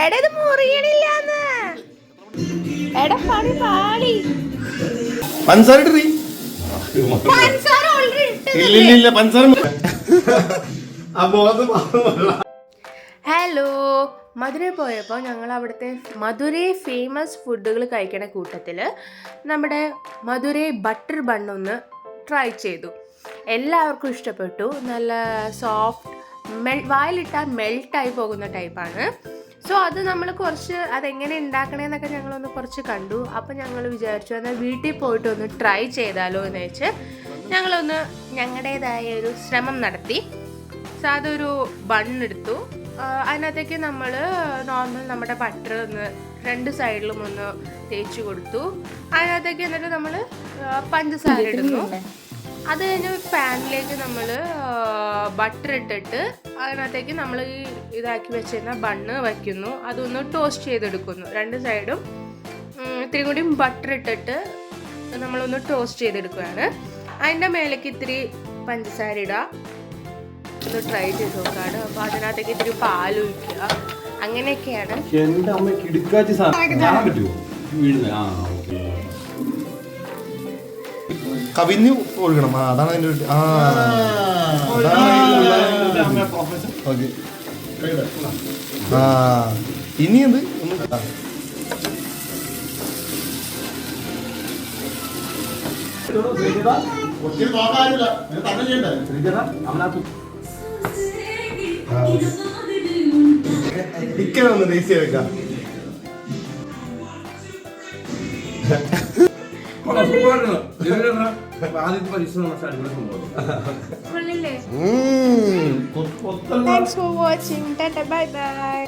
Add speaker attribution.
Speaker 1: എടാ ഇത് മുറിയണില്ലാന്ന്. എടാ പണി പാളി
Speaker 2: പഞ്ചസാര ഇട്ടീ
Speaker 1: പഞ്ചസാര ഓൾറെഡി
Speaker 2: ഇല്ല ഇല്ല ഇല്ല പഞ്ചസാര
Speaker 1: ഹലോ മധുര പോയപ്പോൾ ഞങ്ങൾ അവിടുത്തെ മധുരൈ ഫേമസ് ഫുഡുകൾ കഴിക്കണ കൂട്ടത്തിൽ നമ്മുടെ മധുരൈ ബട്ടർ ബണ്ണൊന്ന് ട്രൈ ചെയ്തു. എല്ലാവർക്കും ഇഷ്ടപ്പെട്ടു. നല്ല സോഫ്റ്റ് മെൽ വായിലിട്ടാൽ മെൽട്ടായി പോകുന്ന ടൈപ്പാണ് സോ അത് നമ്മൾ കുറച്ച് അതെങ്ങനെ ഉണ്ടാക്കണേന്നൊക്കെ ഞങ്ങളൊന്ന് കുറച്ച് കണ്ടു. അപ്പോൾ ഞങ്ങൾ വിചാരിച്ചു എന്നാൽ വീട്ടിൽ പോയിട്ട് ഒന്ന് ട്രൈ ചെയ്താലോ എന്ന് വെച്ച് ഞങ്ങളൊന്ന് ഞങ്ങളുടേതായ ഒരു ശ്രമം നടത്തി. സോ അതൊരു ബണ്ണെടുത്തു അതിനകത്തേക്ക് നമ്മൾ നോർമൽ നമ്മുടെ ബട്ടർ ഒന്ന് രണ്ട് സൈഡിലും ഒന്ന് തേച്ച് കൊടുത്തു. അതിനകത്തേക്ക് എന്നിട്ട് നമ്മൾ പഞ്ചസാര ഇടുന്നു. അത് കഴിഞ്ഞ് പാനിലേക്ക് നമ്മൾ ബട്ടർ ഇട്ടിട്ട് അതിനകത്തേക്ക് നമ്മൾ ഈ ഇതാക്കി വെച്ചിരുന്ന ബണ്ണ് വയ്ക്കുന്നു. അതൊന്ന് ടോസ്റ്റ് ചെയ്തെടുക്കുന്നു. രണ്ട് സൈഡും ഇത്തിരി കൂടി ബട്ടർ ഇട്ടിട്ട് നമ്മളൊന്ന് ടോസ്റ്റ് ചെയ്തെടുക്കുകയാണ്. അതിന്റെ മേലേക്ക് ഇത്തിരി പഞ്ചസാര ഇടുക ഒന്ന് ട്രൈ ചെയ്ത് നോക്കാണ്. അപ്പോൾ അതിനകത്തേക്ക് ഇത്തിരി പാൽ ഒഴിക്കുക. അങ്ങനെയൊക്കെയാണ്.
Speaker 3: അമ്മയ്ക്ക് ഇടുക്കാച്ചി സാധനം കാണാൻ പറ്റുമോ വീഴുന്നത് ആ ഓക്കെ.
Speaker 2: കവിഞ്ഞ് ഒഴുകണം. അതാണ് അതിന്റെ ആ. ഓക്കെ. ആ ഇനി എന്ത് ഒന്ന്. ഇക്കനെ ഒന്ന് ചെയ്ത് വെക്കാം
Speaker 3: ആദ്യത്തെ പരിശ്രമം പക്ഷേ അടിപൊളി സംഭവം.
Speaker 1: Thanks for watching bye bye